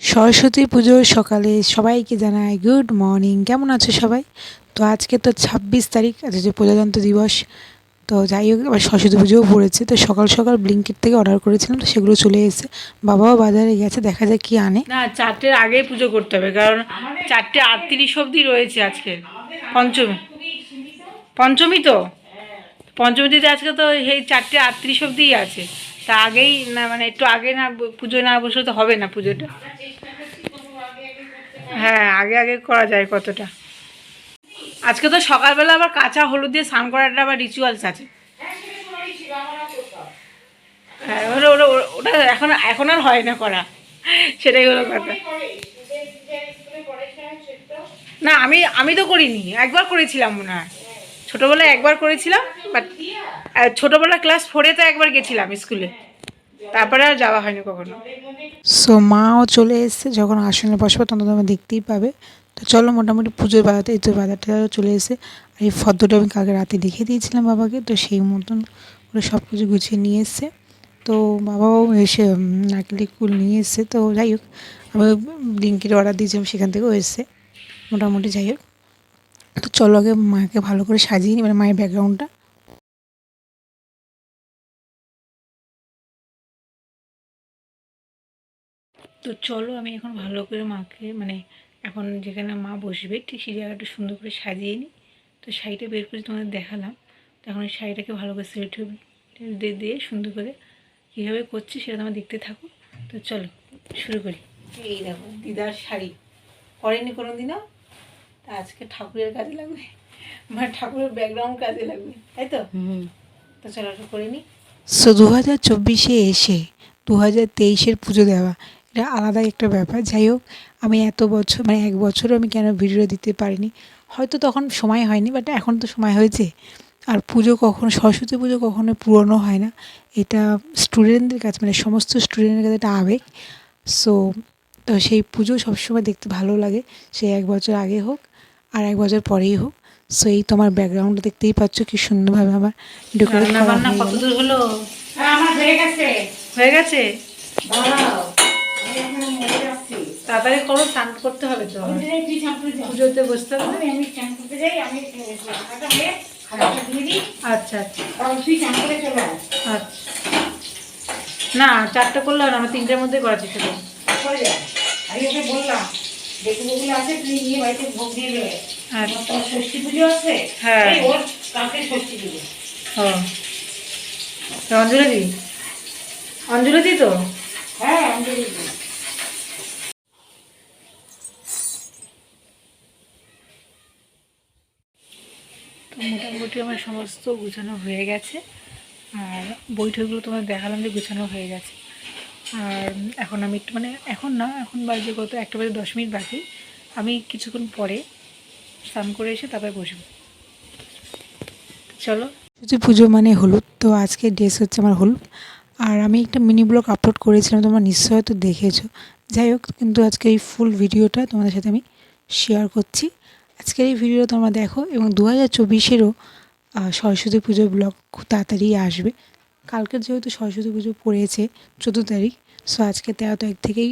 সরস্বতী পুজোর সকালে সবাইকে জানাই গুড মর্নিং কেমন আছো সবাই? তো আজকে তো ছাব্বিশ তারিখ, আজকে যে প্রজাতন্ত্র দিবস। তো যাই হোক আবার সরস্বতী পুজোও পড়েছে। তো সকাল সকাল ব্লিঙ্কিট থেকে অর্ডার করেছিলাম, তো সেগুলো চলে এসেছে। বাবাও বাজারে গেছে, দেখা যাক কি আনে। না, চারটের আগেই পুজো করতে হবে, কারণ চারটে আটত্রিশ অবধি রয়েছে আজকে। পঞ্চমী। পঞ্চমী তো? পঞ্চমীতে আজকে তো এই চারটে আটত্রিশ অবধিই আছে। তা আগেই না মানে একটু আগে না পুজো না বসলে তো হবে না পুজোটা। হ্যাঁ আগে আগে করা যায় কতটা। আজকে তো সকালবেলা আবার কাঁচা হলুদ দিয়ে স্নান করাটা আবার রিচুয়ালস আছে। হ্যাঁ ওটা ওটা ওটা এখন এখন আর হয় না করা। সেটাই হলো কথা। না, আমি আমি তো করিনি, একবার করেছিলাম মনে হয়। ছোটোবেলায় একবার করেছিলাম বাট ছোটোবেলা ক্লাস ফোরে তো একবার গেছিলাম স্কুলে তারপরে আর যাওয়া হয়নি কখনো। সো মাও চলে এসেছে যখন আসনে বসবে তখন তোমরা দেখতেই পাবে। তো চলো মোটামুটি পুজোর বাজারটা এই বাজারটা চলে এসে আর এই ফদ্দটা আমি কালকে রাতে দেখে দিয়েছিলাম বাবাকে। তো সেই মতন ওরা সব কিছু গুছিয়ে নিয়ে এসছে। তো বাবাও এসে উম, নারকেলি কুল নিয়ে এসছে। তো যাই হোক আমি লিঙ্কির অর্ডার দিয়েছিলাম সেখান থেকেও এসছে। মোটামুটি যাই হোক। তো চলো আগে মাকে ভালো করে সাজিয়ে নিই মানে মায়ের ব্যাকগ্রাউন্ডটা তো চলো আমি এখন ভালো করে মাকে মানে এখন যেখানে মা বসবে ঠিক সেই জায়গাটা সুন্দর করে সাজিয়ে নিই। তো শাড়িটা বের করে তোমাদের দেখালাম। তো এখন ওই শাড়িটাকে ভালো করে সিলেট দিয়ে দিয়ে সুন্দর করে কীভাবে করছি সেটা তোমরা দেখতে থাকো। তো চলো শুরু করি। এই দেখো দিদার শাড়ি। পরেনি কোনো দিনও তা আজকে ঠাকুরের কাজে লাগবে? মানে ঠাকুরের ব্যাকগ্রাউন্ড কাজে লাগবে তাই তো? তো চলো করে নি সো দু হাজার চব্বিশে এসে দু হাজার তেইশের পুজো দেওয়া এটা আলাদা একটা ব্যাপার। যাই হোক আমি এত বছর মানে এক বছরও আমি কেন ভিডিও দিতে পারিনি? হয়তো তখন সময় হয়নি বাট এখন তো সময় হয়েছে। আর পুজো কখনো সরস্বতী পুজো কখনো পুরনো হয় না। এটা স্টুডেন্টদের কাছে মানে সমস্ত স্টুডেন্টের কাছে একটা আবেগ। সো তো সেই পুজো সবসময় দেখতে ভালো লাগে। সে এক বছর আগে হোক আর এক বছর পরেই হোক। সো এই তোমার ব্যাকগ্রাউন্ডটা দেখতেই পাচ্ছ কি সুন্দরভাবে আমার ডেকোরেট করা হয়ে হ্যাঁ, হয়ে গেছে। হয়ে গেছে? তাড়াতাড়ি করো স্নান করতে হবে তো। পুজোতে বসতে হবে আমি করতে আমি আচ্ছা আচ্ছা। আচ্ছা। না চারটে করলে হবে না, আমার তিনটের মধ্যে করা চেষ্টা বললাম আছে তুই বাড়িতে ভোগ দিয়ে দেবে ষষ্ঠী পুজো আছে হ্যাঁ। ষষ্ঠী পুজো অঞ্জলি অঞ্জলি তো? হ্যাঁ অঞ্জলি মোটামুটি আমার সমস্ত গুছানো হয়ে গেছে। আর বইটইগুলো তোমার দেখালাম যে গুছানো হয়ে গেছে। আর এখন আমি একটু মানে এখন না, এখন বাজে গত একটা বাজে দশ মিনিট বাকি। আমি কিছুক্ষণ পরে স্নান করে এসে তারপরে বসবো। চলো। সরস্বতী পুজো মানে হলুদ, তো আজকে ড্রেস হচ্ছে আমার হলুদ। আর আমি একটা মিনি ব্লগ আপলোড করেছিলাম, তোমরা নিশ্চয় হয়তো দেখেছ। যাই হোক, কিন্তু আজকে এই ফুল ভিডিওটা তোমাদের সাথে আমি শেয়ার করছি। আজকের এই ভিডিওটা তোমরা দেখো এবং দু হাজার চব্বিশেরও সরস্বতী পুজোর ব্লগ খুব তাড়াতাড়ি আসবে। কালকের যেহেতু সরস্বতী পুজো পড়েছে চোদ্দ তারিখ সো আজকে তেরো তারিখ থেকেই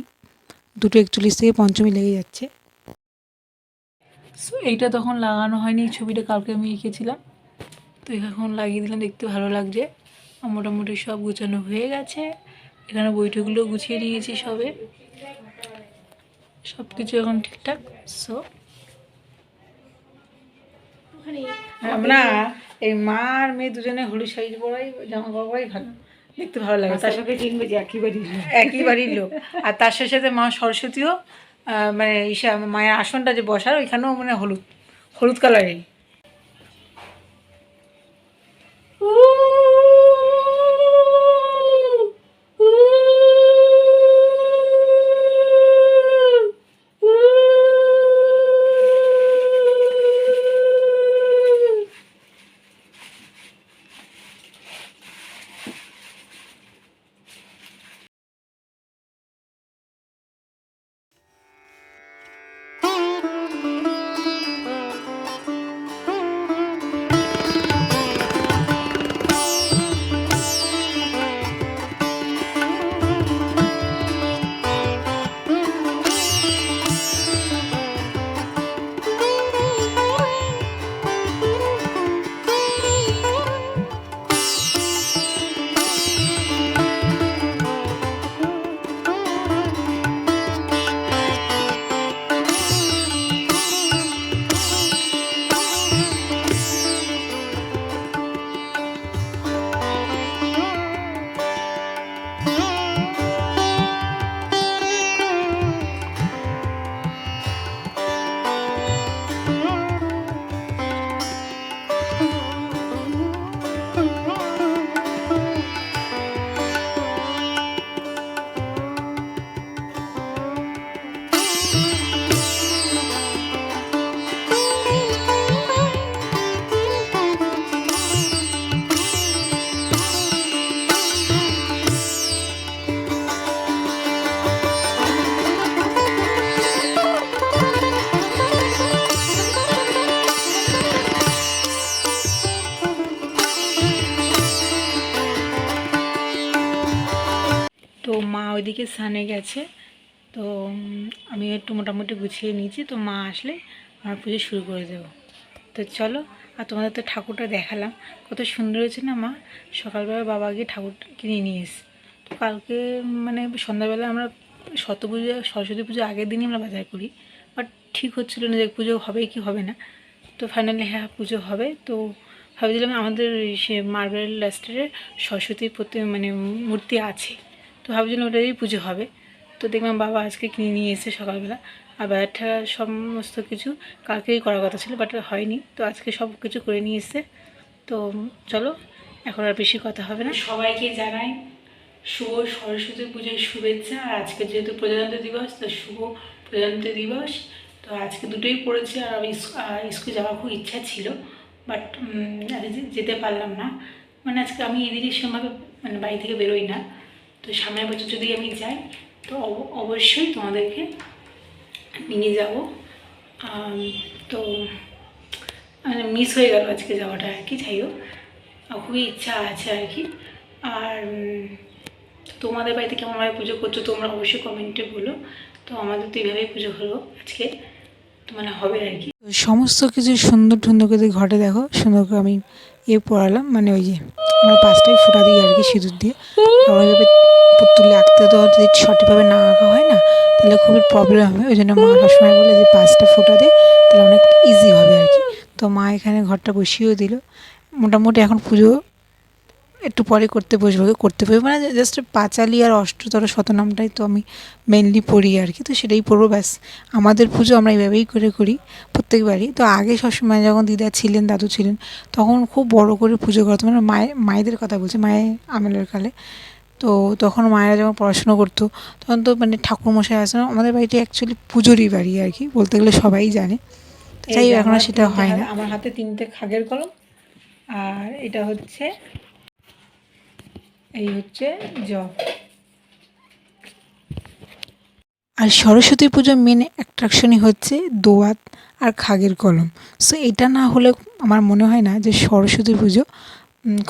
দুটো একচল্লিশ থেকে পঞ্চমী লেগে যাচ্ছে। সো এইটা তখন লাগানো হয়নি, এই ছবিটা কালকে আমি এঁকেছিলাম। তো এখন লাগিয়ে দিলাম, দেখতে ভালো লাগছে। মোটামুটি সব গুছানো হয়ে গেছে। এখানে বইটগুলো গুছিয়ে নিয়েছি সবে। সব কিছু এখন ঠিকঠাক সো আমরা এই মা আর মেয়ে দুজনে হলুদ শাড়ি পরাই জামা কাপড় পরাই ভালো। দেখতে ভালো লাগে। তার সঙ্গে সাথে কিনবে যে একই বাড়ি একই বাড়ির লোক। আর তার সাথে সাথে মা সরস্বতীও আহ, মানে ঈশা মায়ের আসনটা যে বসার ওইখানেও মানে হলুদ হলুদ কালারের ওদিকে স্নানে গেছে, তো আমি একটু মোটামুটি গুছিয়ে নিয়েছি, তো মা আসলে আমার পুজো শুরু করে দেবো। তো চলো, আর তোমাদের তো ঠাকুরটা দেখালাম, কত সুন্দর হয়েছে না মা? সকালবেলা বাবা গিয়ে ঠাকুর কিনে নিয়ে তো কালকে মানে সন্ধ্যাবেলা আমরা শত পুজো সরস্বতী পুজো আগের দিনই আমরা বাজার করি, বাট ঠিক হচ্ছিল না যে পুজো হবে কি হবে না। তো ফাইনালি হ্যাঁ পুজো হবে, তো ভাবছিলাম আমাদের সে মার্বেল লাস্টারে সরস্বতীর প্রতি মানে মূর্তি আছে। তো ভাবছিলাম ওটারই পুজো হবে। তো দেখলাম বাবা আজকে কিনে নিয়ে এসে সকালবেলা। আর বাজারটা সমস্ত কিছু কালকেই করার কথা ছিল বাট হয়নি। তো আজকে সব কিছু করে নিয়ে এসে তো চলো, এখন আর বেশি কথা হবে না। সবাইকে জানাই শুভ সরস্বতী পুজোর শুভেচ্ছা। আর আজকে যেহেতু প্রজাতন্ত্র দিবস, তো শুভ প্রজাতন্ত্র দিবস। তো আজকে দুটোই পড়েছে, আর আমি স্কুল যাওয়ার খুব ইচ্ছা ছিল বাট যেতে পারলাম না। মানে আজকে আমি এদিনের সেভাবে মানে বাড়ি থেকে বেরোই না। তো সামনের বছর যদি আমি যাই, তো অব- অবশ্যই তোমাদেরকে নিয়ে যাব। তো মানে মিস হয়ে গেল আজকে যাওয়াটা আর কি, যাই হোক। খুবই ইচ্ছা আছে আর কি। আর তোমাদের বাড়িতে কেমনভাবে পুজো করছ তোমরা অবশ্যই কমেন্টে বলো। তো আমাদের তো এইভাবেই পুজো হলো আজকে। তো মানে হবে আর কি। সমস্ত কিছু সুন্দর সুন্দর করে ঘটে দেখো। সুন্দর করে আমি ইয়ে পড়ালাম মানে ওই যে আমরা পাঁচটাই ফোটা দিই আর কি সিঁদুর দিয়ে। ওইভাবে পুতুল আঁকতে তো যদি সঠিকভাবে না আঁকা হয় না, তাহলে খুবই প্রবলেম হবে। ওই জন্য মা সবসময় বলে যে পাঁচটা ফোটা দিয়ে তাহলে অনেক ইজি হবে আর কি। তো মা এখানে ঘরটা বসিয়েও দিল। মোটামুটি এখন পুজো একটু পরে করতে বসবো করতে বসবো। মানে জাস্ট পাঁচালি আর অষ্টতর শতনামটাই তো আমি মেনলি পড়ি আর কি তো সেটাই পড়ব ব্যাস। আমাদের পুজো আমরা এইভাবেই করে করি প্রত্যেকবারই। তো আগে সবসময় যখন দিদা ছিলেন দাদু ছিলেন তখন খুব বড় করে পুজো করতো। মানে মায়ের মায়েদের কথা বলছি মায়ের আমলের কালে। তো তখন মায়েরা যখন পড়াশুনো করতো তখন তো মানে ঠাকুরমশাই আসে না আমাদের বাড়িটা অ্যাকচুয়ালি পুজোরই বাড়ি আর কি বলতে গেলে সবাই জানে। তো যাই এখন সেটা হয় না। আমার হাতে তিনটে খাগের কলম আর এটা হচ্ছে এই হচ্ছে জব আর সরস্বতী পুজোর মেন অ্যাট্রাকশনই হচ্ছে দোয়াত আর খাগের কলম। সো এটা না হলে আমার মনে হয় না যে সরস্বতী পুজো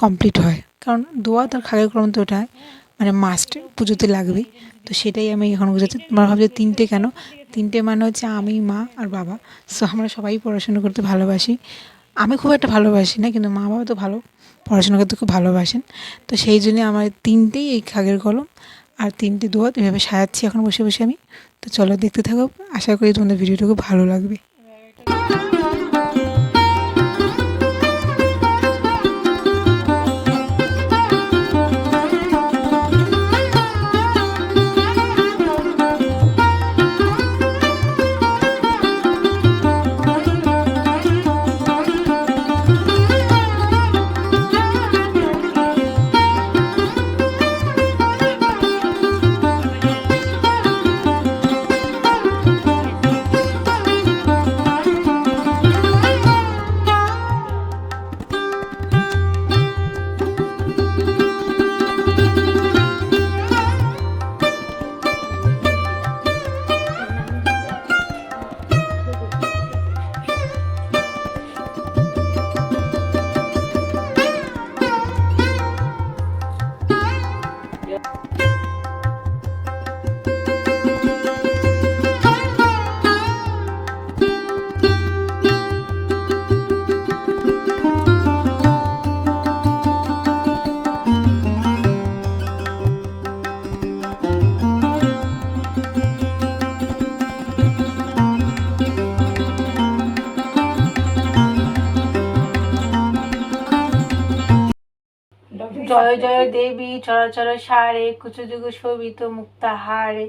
কমপ্লিট হয়। কারণ দোয়াত আর খাগের কলম তো ওটা মানে মাস্ট পুজোতে লাগবেই তো সেটাই আমি এখন বুঝাচ্ছি। তোমরা ভাবছ তিনটে কেন? তিনটে মানে হচ্ছে আমি, মা আর বাবা। সো আমরা সবাই পড়াশোনা করতে ভালোবাসি। আমি খুব একটা ভালোবাসি না, কিন্তু মা বাবা তো ভালো। পড়াশোনা করতে খুব ভালোবাসেন। তো সেই জন্য আমার তিনটেই এই খাগের কলম আর তিনটে দোয়াত এভাবে সাজাচ্ছি এখন বসে বসে আমি। তো চলো দেখতে থাকো। আশা করি তোমাদের ভিডিওটা খুব ভালো লাগবে। জয় জয় দেবী চরাচর সারে কুচযুগ শোভিত মুক্তাহারে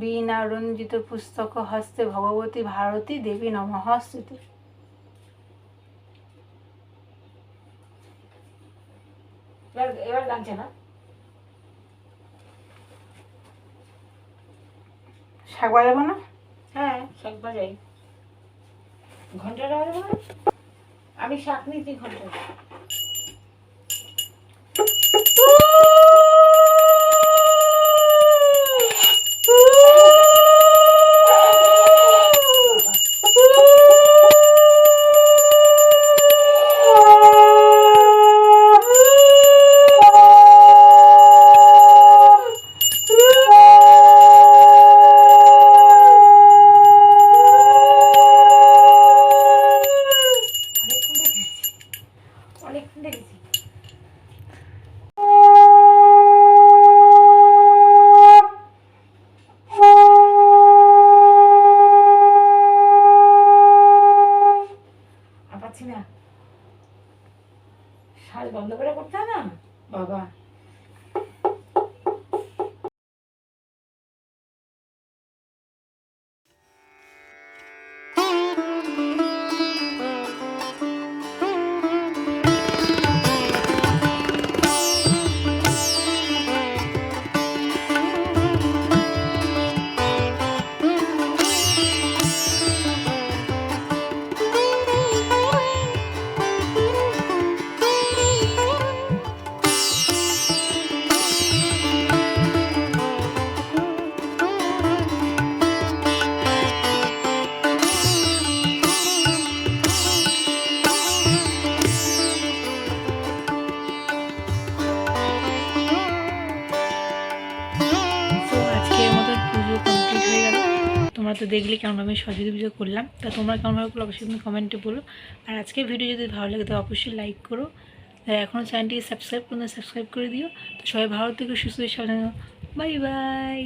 বীণা রঞ্জিত পুস্তক হস্তে ভগবতী ভারতী দেবী নমঃ স্তুতি এবার শাক বাজাবো না? হ্যাঁ শাক বাজাই। ঘন্টাটা বাজাবো আমি শাক নিতে ঘণ্টা Woo! 잘 먹는다고 그랬잖아. 먹어. তো দেখলে কেমনভাবে আমি পুজো করলাম। তা তোমরা কেমনভাবে করল অবশ্যই তুমি কমেন্টে বলো। আর আজকের ভিডিও যদি ভালো লাগে, তো অবশ্যই লাইক করো। আর এখনও চ্যানেলটিকে সাবস্ক্রাইব করলে সাবস্ক্রাইব করে দিও। তো সবাই ভালো থেকে, সুস্থ সাবধান বাই বাই